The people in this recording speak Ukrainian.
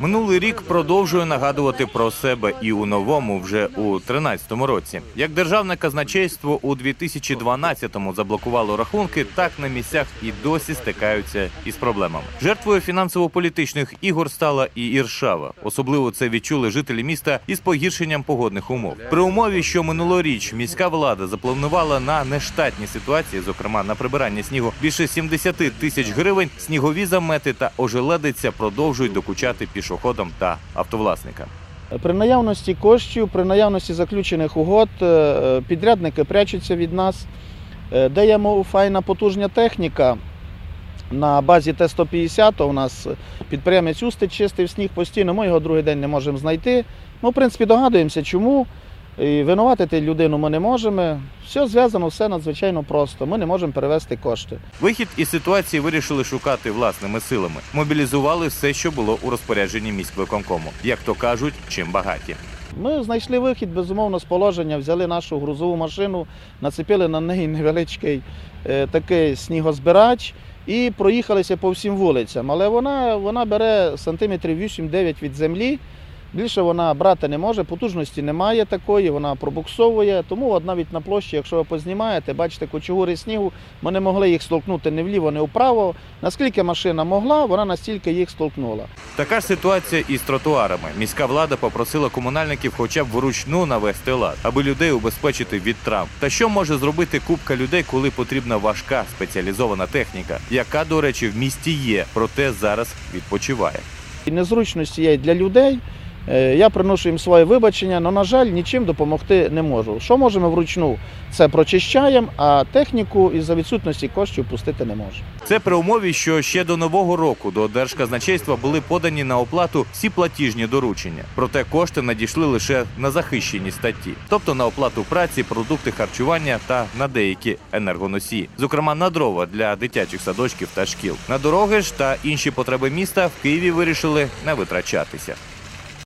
Минулий рік продовжує нагадувати про себе і у новому, вже у 13-му році. Як державне казначейство у 2012-му заблокувало рахунки, так на місцях і досі стикаються із проблемами. Жертвою фінансово-політичних ігор стала і Іршава. Особливо це відчули жителі міста із погіршенням погодних умов. При умові, що минулоріч міська влада запланувала на нештатні ситуації, зокрема на прибирання снігу, більше 70 тисяч гривень, снігові замети та ожеледиця продовжують докучати пішоходам та автовласникам. При наявності коштів, при наявності заключених угод, е, підрядники прячуться від нас. Е, мов- файна потужня техніка на базі Т-150, у нас підприємець Устич чистив сніг постійно, ми його другий день не можемо знайти. Ми, в принципі, догадуємося, чому. І винуватити людину ми не можемо. Все зв'язано, все надзвичайно просто. Ми не можемо перевести кошти. Вихід із ситуації вирішили шукати власними силами. Мобілізували все, що було у розпорядженні міськвиконкому. Як то кажуть, чим багаті. Ми знайшли вихід, безумовно, з положення, взяли нашу грузову машину, нацепили на неї невеличкий е, такий снігозбирач і проїхалися по всім вулицям. Але вона, вона бере сантиметрів 8-9 від землі. Більше вона брати не може, потужності немає такої, вона пробуксовує. Тому от навіть на площі, якщо ви познімаєте, бачите кучугури снігу, ми не могли їх столкнути ні вліво, ні вправо. Наскільки машина могла, вона настільки їх столкнула. Така ж ситуація і з тротуарами. Міська влада попросила комунальників хоча б вручну навести лад, аби людей убезпечити від травм. Та що може зробити купка людей, коли потрібна важка спеціалізована техніка, яка, до речі, в місті є, проте зараз відпочиває. І незручності є для людей. Е, Я приношу їм своє вибачення, але, на жаль, нічим допомогти не можу. Що можемо вручну? Це прочищаємо, а техніку із-за відсутності коштів пустити не можу. Це при умові, що ще до нового року до держказначейства були подані на оплату всі платіжні доручення. Проте кошти надійшли лише на захищені статті, тобто на оплату праці, продукти харчування та на деякі енергоносії, зокрема на дрова для дитячих садочків та шкіл. На дороги ж та інші потреби міста в Києві вирішили не витрачатися.